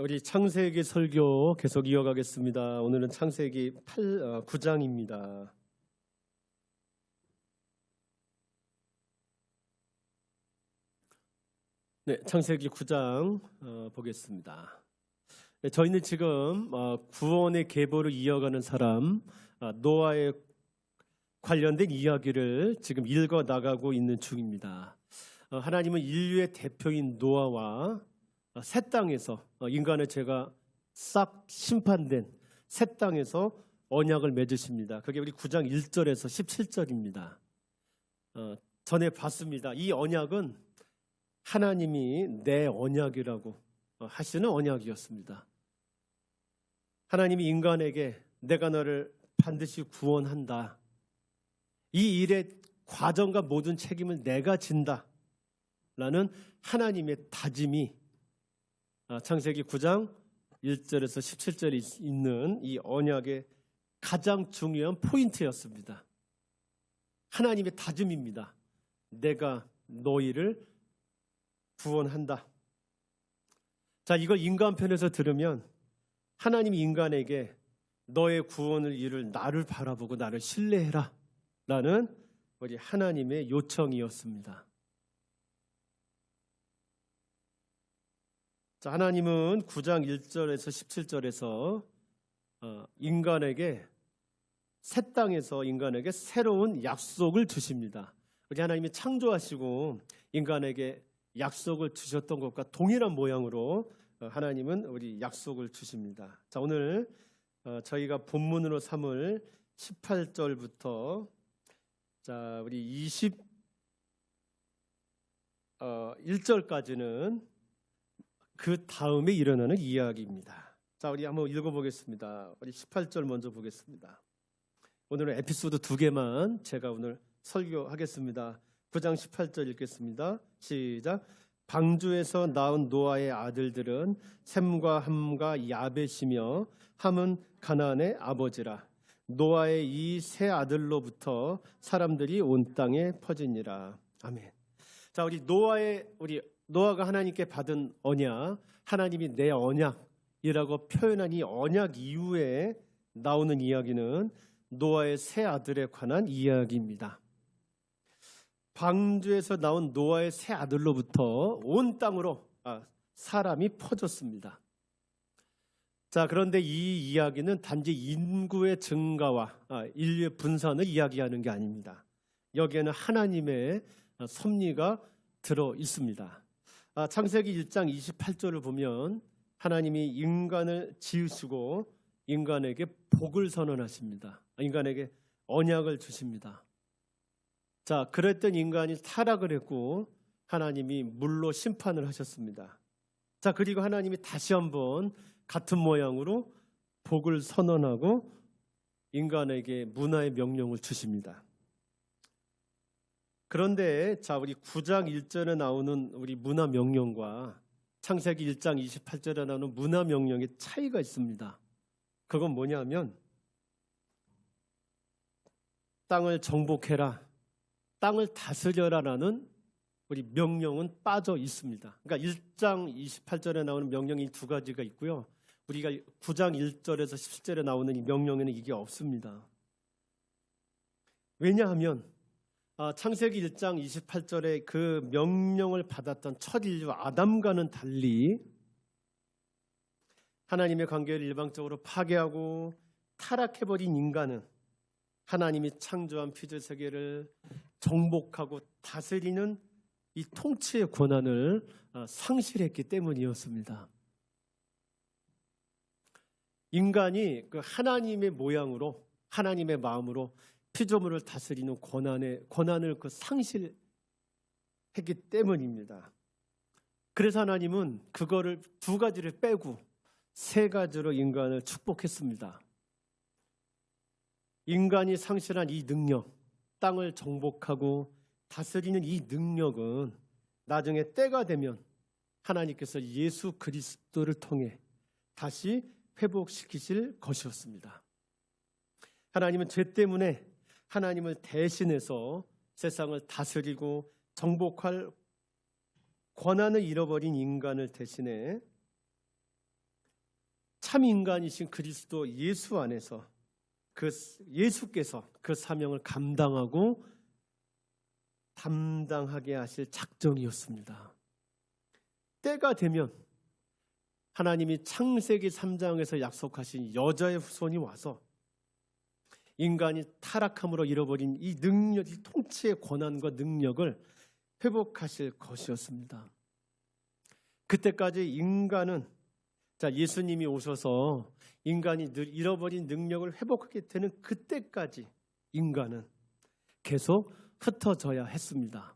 우리 창세기 설교 계속 이어가겠습니다. 오늘은 창세기 8, 9장입니다. 네, 창세기 9장 어, 보겠습니다. 네, 저희는 지금 어, 구원의 계보를 이어가는 사람 아, 노아의 관련된 이야기를 지금 읽어 나가고 있는 중입니다. 어, 하나님은 인류의 대표인 노아와 어, 새 땅에서 어, 인간의 죄가 싹 심판된 새 땅에서 언약을 맺으십니다. 그게 우리 9장 1절에서 17절입니다. 어, 전에 봤습니다. 이 언약은 하나님이 내 언약이라고 어, 하시는 언약이었습니다. 하나님이 인간에게 내가 너를 반드시 구원한다. 이 일의 과정과 모든 책임을 내가 진다. 라는 하나님의 다짐이 아, 창세기 9장 1절에서 17절에 있는 이 언약의 가장 중요한 포인트였습니다. 하나님의 다짐입니다. 내가 너희를 구원한다. 자, 이걸 인간 편에서 들으면 하나님이 인간에게 너의 구원을 이룰 나를 바라보고 나를 신뢰해라. 라는 우리 하나님의 요청이었습니다. 자, 하나님은 9장 1절에서 17절에서 어, 인간에게 새 땅에서 인간에게 새로운 약속을 주십니다. 우리 하나님이 창조하시고 인간에게 약속을 주셨던 것과 동일한 모양으로 어, 하나님은 우리 약속을 주십니다. 자, 오늘 어, 저희가 본문으로 삼을 18절부터 자, 우리 20 어, 1절까지는 그 다음에 일어나는 이야기입니다. 자, 우리 한번 읽어보겠습니다. 우리 18절 먼저 보겠습니다. 오늘은 에피소드 두 개만 제가 오늘 설교하겠습니다. 9장 18절 읽겠습니다. 시작. 방주에서 낳은 노아의 아들들은 셈과 함과 야벳이며 함은 가나안의 아버지라. 노아의 이 세 아들로부터 사람들이 온 땅에 퍼지니라. 아멘. 자, 우리 노아의 우리 노아가 하나님께 받은 언약, 하나님이 내 언약이라고 표현한 이 언약 이후에 나오는 이야기는 노아의 세 아들에 관한 이야기입니다. 방주에서 나온 노아의 세 아들로부터 온 땅으로 아, 사람이 퍼졌습니다. 자, 그런데 이 이야기는 단지 인구의 증가와 아, 인류의 분산을 이야기하는 게 아닙니다. 여기에는 하나님의 섭리가 들어 있습니다. 아, 창세기 1장 28절을 보면 하나님이 인간을 지으시고 인간에게 복을 선언하십니다. 인간에게 언약을 주십니다. 자, 그랬던 인간이 타락을 했고 하나님이 물로 심판을 하셨습니다. 자, 그리고 하나님이 다시 한번 같은 모양으로 복을 선언하고 인간에게 문화의 명령을 주십니다. 그런데 자 우리 9장 1절에 나오는 우리 문화 명령과 창세기 1장 28절에 나오는 문화 명령의 차이가 있습니다. 그건 뭐냐면 땅을 정복해라. 땅을 다스려라라는 우리 명령은 빠져 있습니다. 그러니까 1장 28절에 나오는 명령이 두 가지가 있고요. 우리가 9장 1절에서 10절에 나오는 이 명령에는 이게 없습니다. 왜냐하면 아, 창세기 1장 28절에 그 명령을 받았던 첫 인류 아담과는 달리 하나님의 관계를 일방적으로 파괴하고 타락해버린 인간은 하나님이 창조한 피조 세계를 정복하고 다스리는 이 통치의 권한을 아, 상실했기 때문이었습니다. 인간이 그 하나님의 모양으로 하나님의 마음으로 피조물을 다스리는 권한의 권한을 그 상실했기 때문입니다. 그래서 하나님은 그거를 두 가지를 빼고 세 가지로 인간을 축복했습니다. 인간이 상실한 이 능력, 땅을 정복하고 다스리는 이 능력은 나중에 때가 되면 하나님께서 예수 그리스도를 통해 다시 회복시키실 것이었습니다. 하나님은 죄 때문에 하나님을 대신해서 세상을 다스리고 정복할 권한을 잃어버린 인간을 대신해 참 인간이신 그리스도 예수 안에서 그 예수께서 그 사명을 감당하고 담당하게 하실 작정이었습니다. 때가 되면 하나님이 창세기 3장에서 약속하신 여자의 후손이 와서 인간이 타락함으로 잃어버린 이 능력, 이 통치의 권한과 능력을 회복하실 것이었습니다. 그때까지 인간은 자 예수님이 오셔서 인간이 늘 잃어버린 능력을 회복하게 되는 그때까지 인간은 계속 흩어져야 했습니다.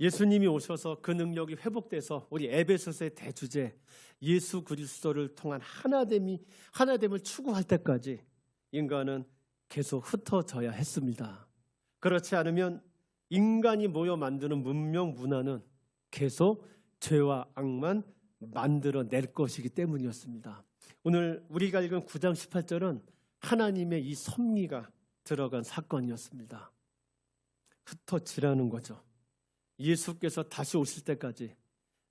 예수님이 오셔서 그 능력이 회복돼서 우리 에베소서의 대주제 예수 그리스도를 통한 하나됨이 하나됨을 추구할 때까지 인간은 계속 흩어져야 했습니다. 그렇지 않으면 인간이 모여 만드는 문명 문화는 계속 죄와 악만 만들어낼 것이기 때문이었습니다. 오늘 우리가 읽은 9장 18절은 하나님의 이 섭리가 들어간 사건이었습니다. 흩어지라는 거죠. 예수께서 다시 오실 때까지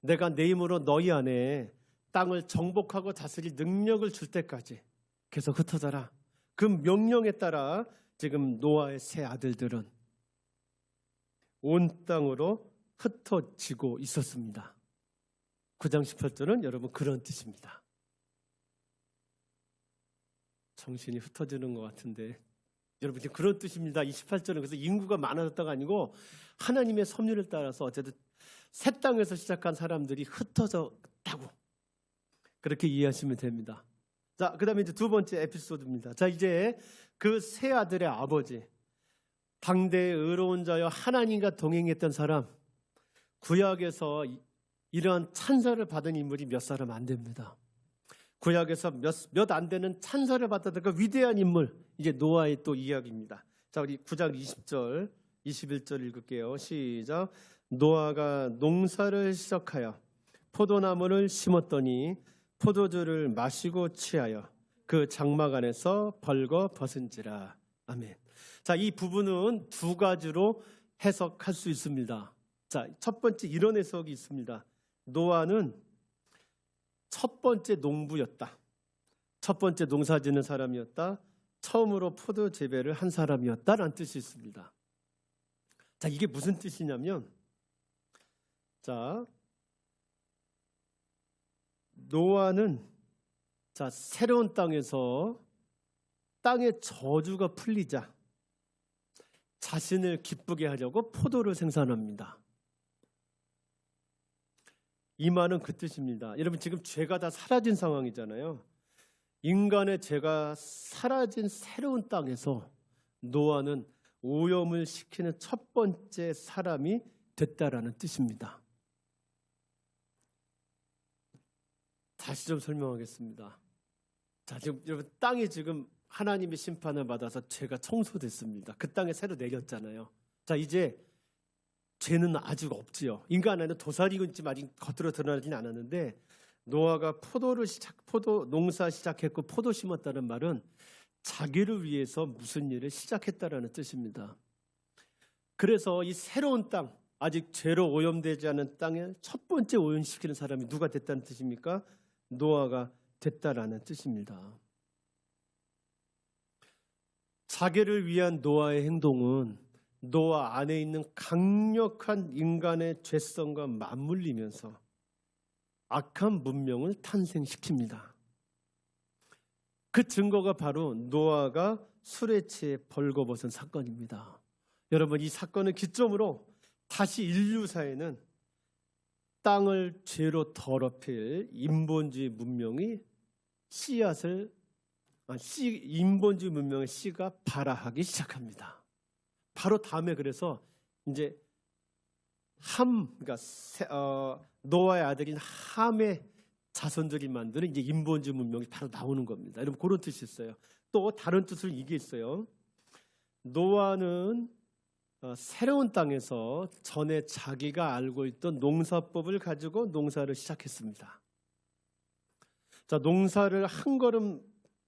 내가 내 힘으로 너희 안에 땅을 정복하고 다스릴 능력을 줄 때까지 계속 흩어져라. 그 명령에 따라 지금 노아의 세 아들들은 온 땅으로 흩어지고 있었습니다. 9장 18절은 여러분 그런 뜻입니다. 정신이 흩어지는 것 같은데 여러분 지금 그런 뜻입니다. 28절은 그래서 인구가 많아졌다가 아니고 하나님의 섭리를 따라서 어쨌든 새 땅에서 시작한 사람들이 흩어졌다고 그렇게 이해하시면 됩니다. 자, 그 다음에 이제 두 번째 에피소드입니다. 자, 이제 그 세 아들의 아버지, 당대의 의로운 자여 하나님과 동행했던 사람, 구약에서 이러한 찬사를 받은 인물이 몇 사람 안 됩니다. 구약에서 몇 안 되는 찬사를 받았던 그 위대한 인물, 이제 노아의 또 이야기입니다. 자, 우리 9장 20절, 21절 읽을게요. 시작. 노아가 농사를 시작하여 포도나무를 심었더니 포도주를 마시고 취하여 그 장막 안에서 벌거 벗은지라. 아멘. 자, 이 부분은 두 가지로 해석할 수 있습니다. 자, 첫 번째 이런 해석이 있습니다. 노아는 첫 번째 농부였다. 첫 번째 농사 짓는 사람이었다. 처음으로 포도 재배를 한 사람이었다라는 뜻이 있습니다. 자, 이게 무슨 뜻이냐면 자, 노아는 자, 새로운 땅에서 땅의 저주가 풀리자 자신을 기쁘게 하려고 포도를 생산합니다. 이 말은 그 뜻입니다. 여러분 지금 죄가 다 사라진 상황이잖아요. 인간의 죄가 사라진 새로운 땅에서 노아는 오염을 시키는 첫 번째 사람이 됐다라는 뜻입니다. 다시 좀 설명하겠습니다. 자, 지금 여러분 땅이 지금 하나님의 심판을 받아서 죄가 청소됐습니다. 그 땅에 새로 내렸잖아요. 자, 이제 죄는 아직 없지요. 인간 안에는 도사리고 있지만 아직 겉으로 드러나진 않았는데 노아가 포도를 시작, 포도 농사 시작했고 포도 심었다는 말은 자기를 위해서 무슨 일을 시작했다라는 뜻입니다. 그래서 이 새로운 땅, 아직 죄로 오염되지 않은 땅에 첫 번째 오염시키는 사람이 누가 됐다는 뜻입니까? 노아가 됐다라는 뜻입니다. 자기를 위한 노아의 행동은 노아 안에 있는 강력한 인간의 죄성과 맞물리면서 악한 문명을 탄생시킵니다. 그 증거가 바로 노아가 술에 취해 벌거벗은 사건입니다. 여러분 이 사건을 기점으로 다시 인류사에는 땅을 죄로 더럽힐 인본주의 문명이 씨앗을 아, 씨, 인본주의 문명의 씨가 발아하기 시작합니다. 바로 다음에 그래서 이제 함, 그러니까 어, 노아의 아들인 함의 자손들이 만드는 이제 인본주의 문명이 바로 나오는 겁니다. 여러분 그런 뜻이 있어요. 또 다른 뜻을 이게 있어요. 노아는 어, 새로운 땅에서 전에 자기가 알고 있던 농사법을 가지고 농사를 시작했습니다. 자, 농사를 한 걸음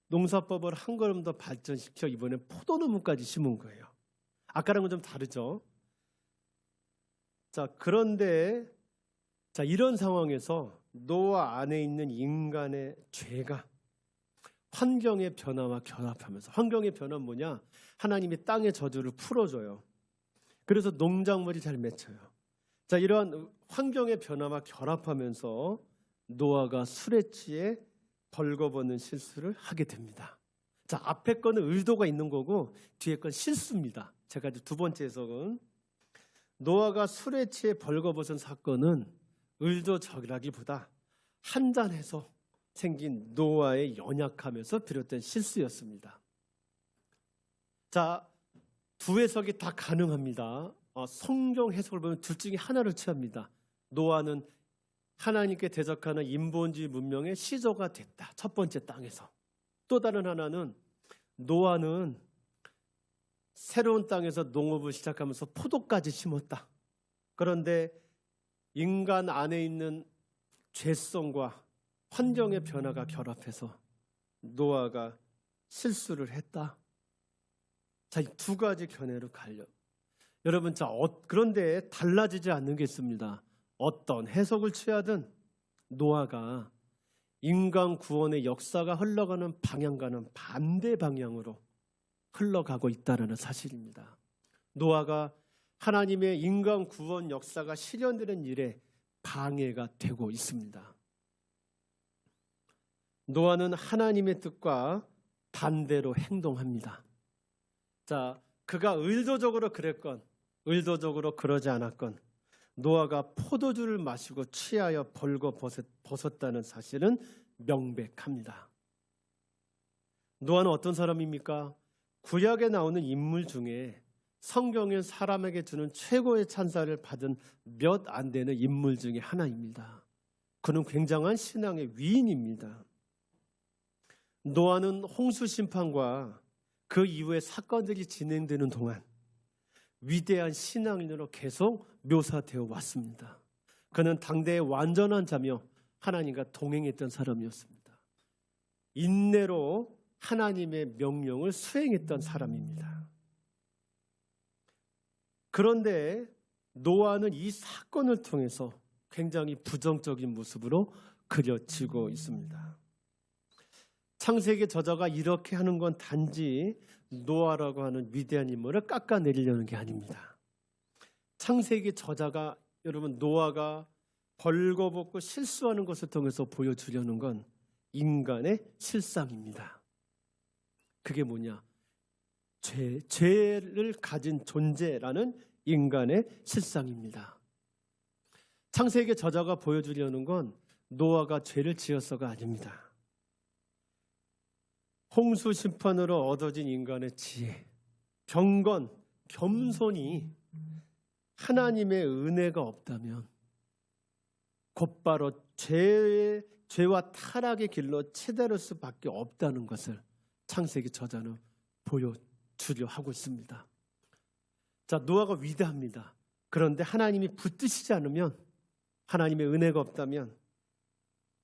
농사법을 한 걸음 더 발전시켜 이번에 포도나무까지 심은 거예요. 아까랑은 좀 다르죠. 자, 그런데 자, 이런 상황에서 노아 안에 있는 인간의 죄가 환경의 변화와 결합하면서 환경의 변화는 뭐냐? 하나님이 땅의 저주를 풀어줘요. 그래서 농작물이 잘 맺혀요. 자, 이러한 환경의 변화와 결합하면서 노아가 술에 취해 벌거벗는 실수를 하게 됩니다. 자, 앞에 거는 의도가 있는 거고 뒤에 건 실수입니다. 제가 이제 두 번째 해석은 노아가 술에 취해 벌거벗은 사건은 의도적이라기보다 한잔해서 생긴 노아의 연약함에서 비롯된 실수였습니다. 자, 두 해석이 다 가능합니다. 어, 성경 해석을 보면 둘 중에 하나를 취합니다. 노아는 하나님께 대적하는 인본주의 문명의 시조가 됐다. 첫 번째 땅에서. 또 다른 하나는 노아는 새로운 땅에서 농업을 시작하면서 포도까지 심었다. 그런데 인간 안에 있는 죄성과 환경의 변화가 결합해서 노아가 실수를 했다. 자, 이 두 가지 견해로 갈려. 여러분, 자, 어, 그런데 달라지지 않는 게 있습니다. 어떤 해석을 취하든 노아가 인간 구원의 역사가 흘러가는 방향과는 반대 방향으로 흘러가고 있다는 사실입니다. 노아가 하나님의 인간 구원 역사가 실현되는 일에 방해가 되고 있습니다. 노아는 하나님의 뜻과 반대로 행동합니다. 자, 그가 의도적으로 그랬건, 의도적으로 그러지 않았건, 노아가 포도주를 마시고 취하여 벌거 벗었 다는 사실은 명백합니다. 노아는 어떤 사람입니까? 구약에 나오는 인물 중에 성경에 사람에게 주는 최고의 찬사를 받은 몇 안 되는 인물 중에 하나입니다. 그는 굉장한 신앙의 위인입니다. 노아는 홍수 심판과 그 이후의 사건들이 진행되는 동안 위대한 신앙인으로 계속 묘사되어 왔습니다. 그는 당대의 완전한 자며 하나님과 동행했던 사람이었습니다. 인내로 하나님의 명령을 수행했던 사람입니다. 그런데 노아는 이 사건을 통해서 굉장히 부정적인 모습으로 그려지고 있습니다. 창세기 저자가 이렇게 하는 건 단지 노아라고 하는 위대한 인물을 깎아내리려는 게 아닙니다. 창세기 저자가 여러분 노아가 벌거벗고 실수하는 것을 통해서 보여주려는 건 인간의 실상입니다. 그게 뭐냐? 죄, 죄를 가진 존재라는 인간의 실상입니다. 창세기 저자가 보여주려는 건 노아가 죄를 지었어가 아닙니다. 홍수 심판으로 얻어진 인간의 지혜, 경건, 겸손이 하나님의 은혜가 없다면 곧바로 죄의 죄와 타락의 길로 치달을 수밖에 없다는 것을 창세기 저자는 보여주려 하고 있습니다. 자, 노아가 위대합니다. 그런데 하나님이 붙드시지 않으면 하나님의 은혜가 없다면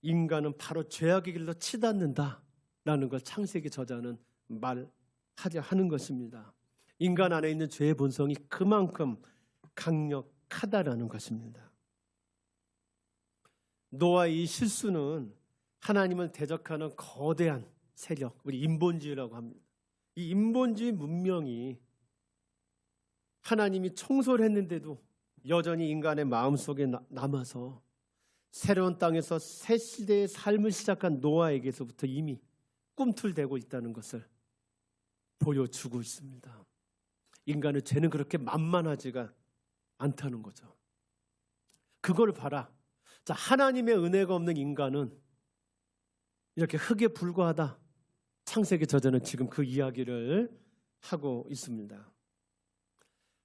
인간은 바로 죄악의 길로 치닫는다. 라는 걸 창세기 저자는 말하려 하는 것입니다. 인간 안에 있는 죄의 본성이 그만큼 강력하다라는 것입니다. 노아의 이 실수는 하나님을 대적하는 거대한 세력, 우리 인본주의라고 합니다. 이 인본주의 문명이 하나님이 청소를 했는데도 여전히 인간의 마음속에 남아서 새로운 땅에서 새 시대의 삶을 시작한 노아에게서부터 이미 꿈틀대고 있다는 것을 보여주고 있습니다. 인간의 죄는 그렇게 만만하지가 않다는 거죠. 그걸 봐라. 자, 하나님의 은혜가 없는 인간은 이렇게 흙에 불과하다. 창세기 저자는 지금 그 이야기를 하고 있습니다.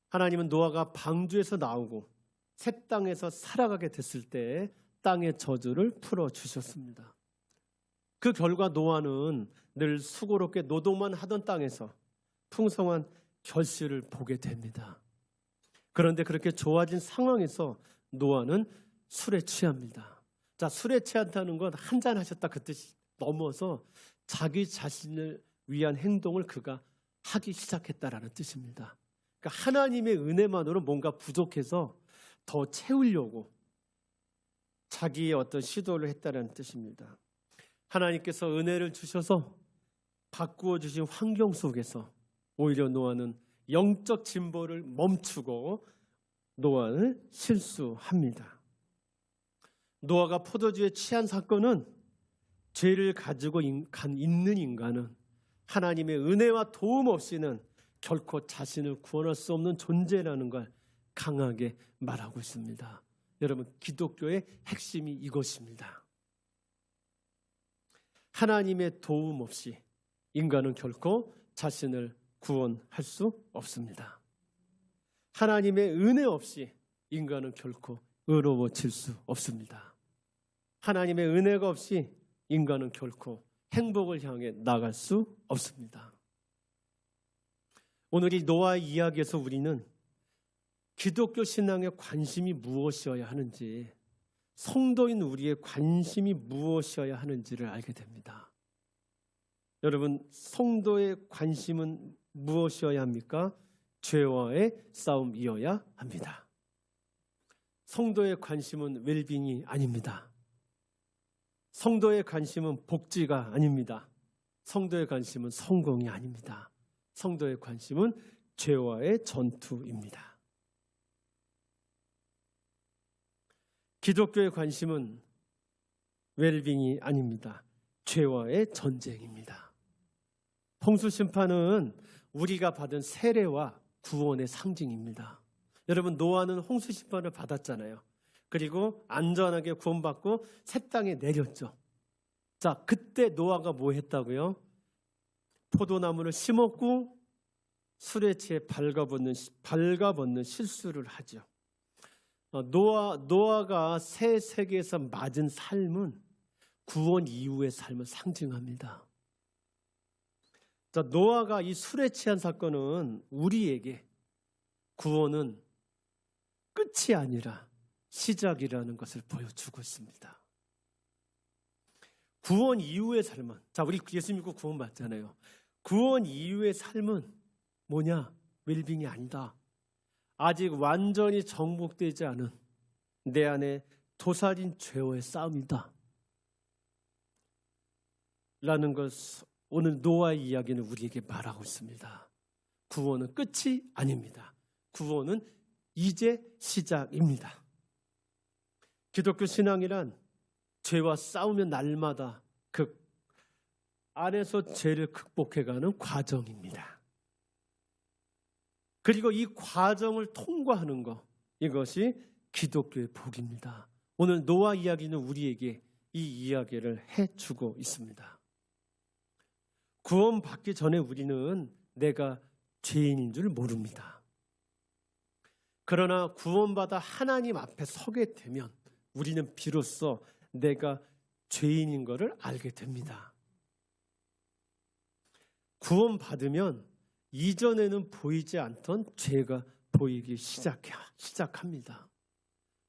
하나님은 노아가 방주에서 나오고 새 땅에서 살아가게 됐을 때 땅의 저주를 풀어 주셨습니다. 그 결과 노아는 늘 수고롭게 노동만 하던 땅에서 풍성한 결실을 보게 됩니다. 그런데 그렇게 좋아진 상황에서 노아는 술에 취합니다. 자, 술에 취한다는 건 한 잔 하셨다 그 뜻이 넘어서 자기 자신을 위한 행동을 그가 하기 시작했다라는 뜻입니다. 그러니까 하나님의 은혜만으로 뭔가 부족해서 더 채우려고 자기의 어떤 시도를 했다는 뜻입니다. 하나님께서 은혜를 주셔서 바꾸어 주신 환경 속에서 오히려 노아는 영적 진보를 멈추고 노아를 실수합니다. 노아가 포도주에 취한 사건은 죄를 가지고 있는 인간은 하나님의 은혜와 도움 없이는 결코 자신을 구원할 수 없는 존재라는 걸 강하게 말하고 있습니다. 여러분, 기독교의 핵심이 이것입니다. 하나님의 도움 없이 인간은 결코 자신을 구원할 수 없습니다. 하나님의 은혜 없이 인간은 결코 의로워질 수 없습니다. 하나님의 은혜가 없이 인간은 결코 행복을 향해 나갈 수 없습니다. 오늘 이 노아 이야기에서 우리는 기독교 신앙의 관심이 무엇이어야 하는지, 성도인 우리의 관심이 무엇이어야 하는지를 알게 됩니다. 여러분, 성도의 관심은 무엇이어야 합니까? 죄와의 싸움이어야 합니다. 성도의 관심은 웰빙이 아닙니다. 성도의 관심은 복지가 아닙니다. 성도의 관심은 성공이 아닙니다. 성도의 관심은 죄와의 전투입니다. 기독교의 관심은 웰빙이 아닙니다. 죄와의 전쟁입니다. 홍수 심판은 우리가 받은 세례와 구원의 상징입니다. 여러분 노아는 홍수 심판을 받았잖아요. 그리고 안전하게 구원받고 새 땅에 내렸죠. 자, 그때 노아가 뭐 했다고요? 포도나무를 심었고 취해 발가벗는 발가벗는 실수를 하죠. 어, 노아 노아가 새 세계에서 맞은 삶은 구원 이후의 삶을 상징합니다. 자, 노아가 이 술에 취한 사건은 우리에게 구원은 끝이 아니라 시작이라는 것을 보여주고 있습니다. 구원 이후의 삶은 자 우리 예수 믿고 구원 받잖아요. 구원 이후의 삶은 뭐냐? 웰빙이 아니다. 아직 완전히 정복되지 않은 내 안에 도살인 죄와의 싸움이다. 라는 것 오늘 노아의 이야기는 우리에게 말하고 있습니다. 구원은 끝이 아닙니다. 구원은 이제 시작입니다. 기독교 신앙이란 죄와 싸우며 날마다 그 안에서 죄를 극복해가는 과정입니다. 그리고 이 과정을 통과하는 것 이것이 기독교의 복입니다. 오늘 노아 이야기는 우리에게 이 이야기를 해주고 있습니다. 구원받기 전에 우리는 내가 죄인인 줄 모릅니다. 그러나 구원받아 하나님 앞에 서게 되면 우리는 비로소 내가 죄인인 것을 알게 됩니다. 구원받으면 이전에는 보이지 않던 죄가 보이기 시작합니다.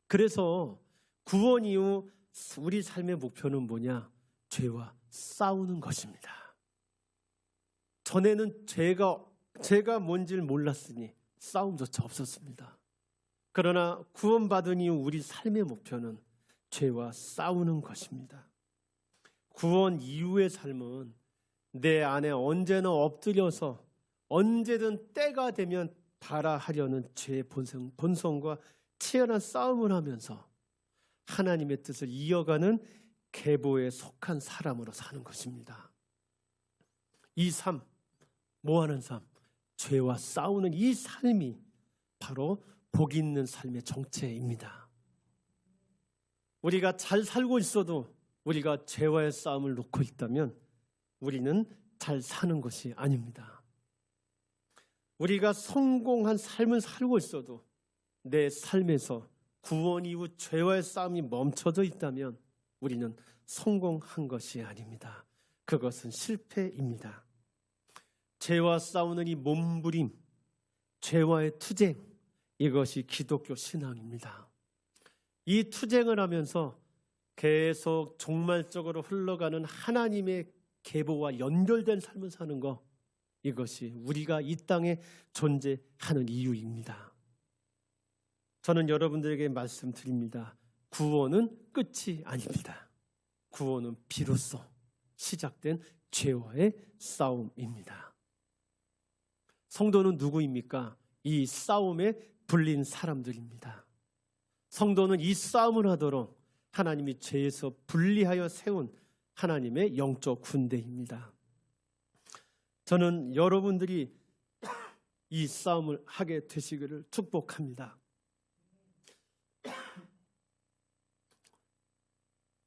그래서 구원 이후 우리 삶의 목표는 뭐냐? 죄와 싸우는 것입니다. 전에는 죄가 죄가 뭔지를 몰랐으니 싸움조차 없었습니다. 그러나 구원받은 이후 우리 삶의 목표는 죄와 싸우는 것입니다. 구원 이후의 삶은 내 안에 언제나 엎드려서 언제든 때가 되면 달아하려는 죄의 본성, 본성과 치열한 싸움을 하면서 하나님의 뜻을 이어가는 계보에 속한 사람으로 사는 것입니다. 이 삶, 뭐하는 삶, 죄와 싸우는 이 삶이 바로 복 있는 삶의 정체입니다. 우리가 잘 살고 있어도 우리가 죄와의 싸움을 놓고 있다면 우리는 잘 사는 것이 아닙니다. 우리가 성공한 삶을 살고 있어도 내 삶에서 구원 이후 죄와의 싸움이 멈춰져 있다면 우리는 성공한 것이 아닙니다. 그것은 실패입니다. 죄와 싸우는 이 몸부림, 죄와의 투쟁, 이것이 기독교 신앙입니다. 이 투쟁을 하면서 계속 종말적으로 흘러가는 하나님의 계보와 연결된 삶을 사는 것, 이것이 우리가 이 땅에 존재하는 이유입니다. 저는 여러분들에게 말씀드립니다. 구원은 끝이 아닙니다. 구원은 비로소 시작된 죄와의 싸움입니다. 성도는 누구입니까? 이 싸움에 불린 사람들입니다. 성도는 이 싸움을 하도록 하나님이 죄에서 분리하여 세운 하나님의 영적 군대입니다. 저는 여러분들이 이 싸움을 하게 되시기를 축복합니다.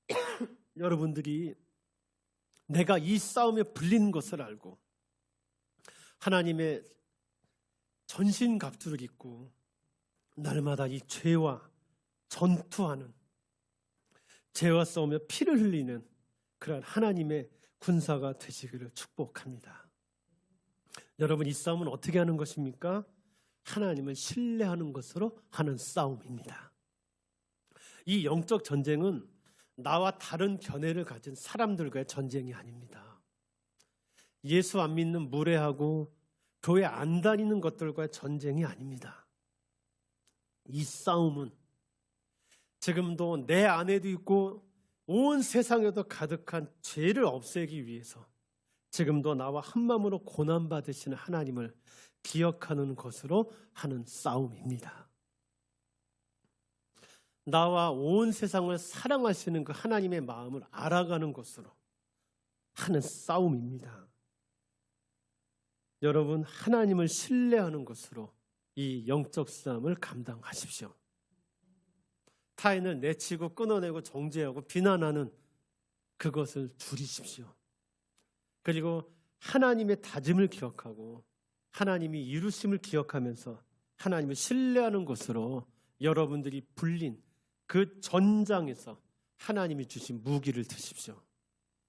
여러분들이 내가 이 싸움에 불리는 것을 알고 하나님의 전신 갑주를 입고 날마다 이 죄와 전투하는 죄와 싸우며 피를 흘리는 그러한 하나님의 군사가 되시기를 축복합니다. 여러분 이 싸움은 어떻게 하는 것입니까? 하나님을 신뢰하는 것으로 하는 싸움입니다. 이 영적 전쟁은 나와 다른 견해를 가진 사람들과의 전쟁이 아닙니다. 예수 안 믿는 무례하고 교회 안 다니는 것들과의 전쟁이 아닙니다. 이 싸움은 지금도 내 안에도 있고 온 세상에도 가득한 죄를 없애기 위해서 지금도 나와 한 마음으로 고난 받으시는 하나님을 기억하는 것으로 하는 싸움입니다. 나와 온 세상을 사랑하시는 그 하나님의 마음을 알아가는 것으로 하는 싸움입니다. 여러분, 하나님을 신뢰하는 것으로 이 영적 싸움을 감당하십시오. 타인을 내치고 끊어내고 정죄하고 비난하는 그것을 줄이십시오. 그리고 하나님의 다짐을 기억하고 하나님이 이루심을 기억하면서 하나님을 신뢰하는 것으로 여러분들이 불린 그 전장에서 하나님이 주신 무기를 드십시오.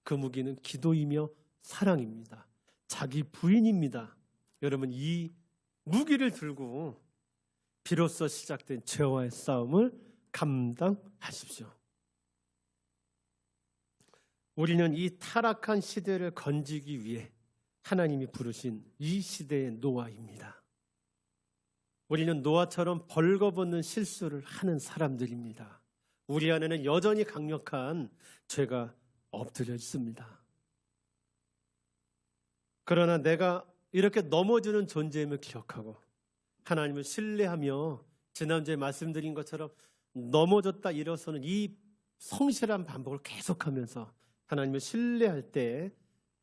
그 무기는 기도이며 사랑입니다. 자기 부인입니다. 여러분 이 무기를 들고 비로소 시작된 죄와의 싸움을 감당하십시오. 우리는 이 타락한 시대를 건지기 위해 하나님이 부르신 이 시대의 노아입니다. 우리는 노아처럼 벌거벗는 실수를 하는 사람들입니다. 우리 안에는 여전히 강력한 죄가 엎드려 있습니다. 그러나 내가 이렇게 넘어지는 존재임을 기억하고 하나님을 신뢰하며 지난주에 말씀드린 것처럼 넘어졌다 일어서는 이 성실한 반복을 계속하면서 하나님을 신뢰할 때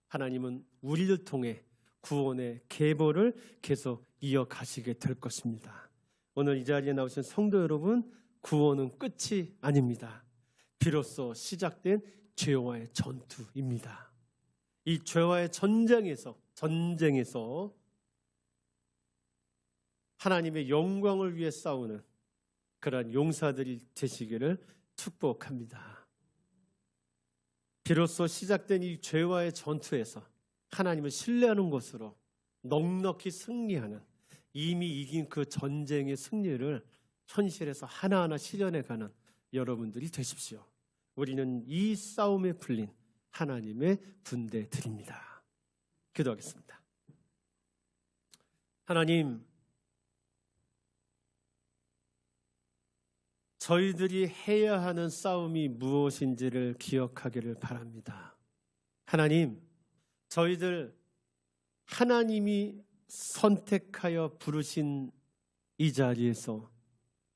하나님은 우리를 통해 구원의 계보를 계속 이어가시게 될 것입니다. 오늘 이 자리에 나오신 성도 여러분, 구원은 끝이 아닙니다. 비로소 시작된 죄와의 전투입니다. 이 죄와의 전쟁에서 전쟁에서 하나님의 영광을 위해 싸우는 그러한 용사들이 되시기를 축복합니다. 비로소 시작된 이 죄와의 전투에서 하나님을 신뢰하는 것으로 넉넉히 승리하는 이미 이긴 그 전쟁의 승리를 현실에서 하나하나 실현해가는 여러분들이 되십시오. 우리는 이 싸움에 풀린 하나님의 군대들입니다. 기도하겠습니다. 하나님, 저희들이 해야 하는 싸움이 무엇인지를 기억하기를 바랍니다. 하나님, 저희들 하나님이 선택하여 부르신 이 자리에서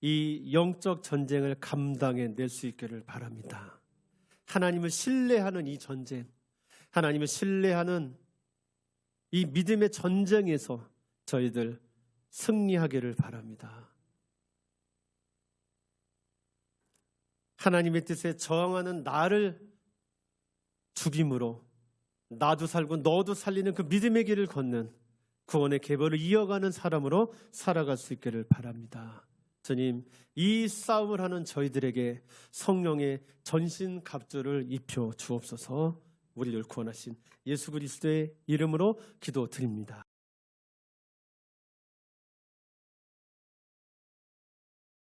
이 영적 전쟁을 감당해 낼 수 있기를 바랍니다. 하나님을 신뢰하는 이 전쟁, 하나님을 신뢰하는 이 믿음의 전쟁에서 저희들 승리하기를 바랍니다. 하나님의 뜻에 저항하는 나를 죽임으로 나도 살고 너도 살리는 그 믿음의 길을 걷는 구원의 계보를 이어가는 사람으로 살아갈 수 있기를 바랍니다. 주님, 이 싸움을 하는 저희들에게 성령의 전신 갑주를 입혀 주옵소서 우리를 구원하신 예수 그리스도의 이름으로 기도드립니다.